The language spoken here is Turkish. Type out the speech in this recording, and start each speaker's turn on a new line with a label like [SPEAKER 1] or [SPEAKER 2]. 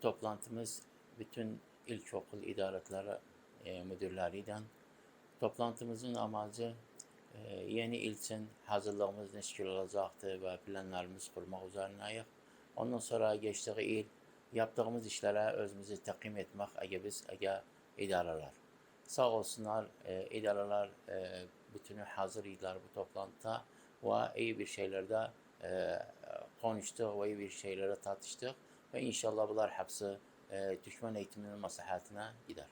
[SPEAKER 1] toplantımız bütün ilkokul idareleri e, müdürleriyle. Toplantımızın amacı e, yeni il için hazırlığımız neşkil olacaktı ve planlarımız kurmak üzerineyik. Ondan sonra geçtiği il yaptığımız işlere özümüzü takdim etmek ege biz ege idareler. Sağ olsunlar e, idareler e, bütünü hazır idiler bu toplantıda ve iyi bir şeylerde e, konuştuk ve iyi bir şeylere tartıştık ve inşallah bunlar hepsi e, düşman eğitiminin maslahatına gider.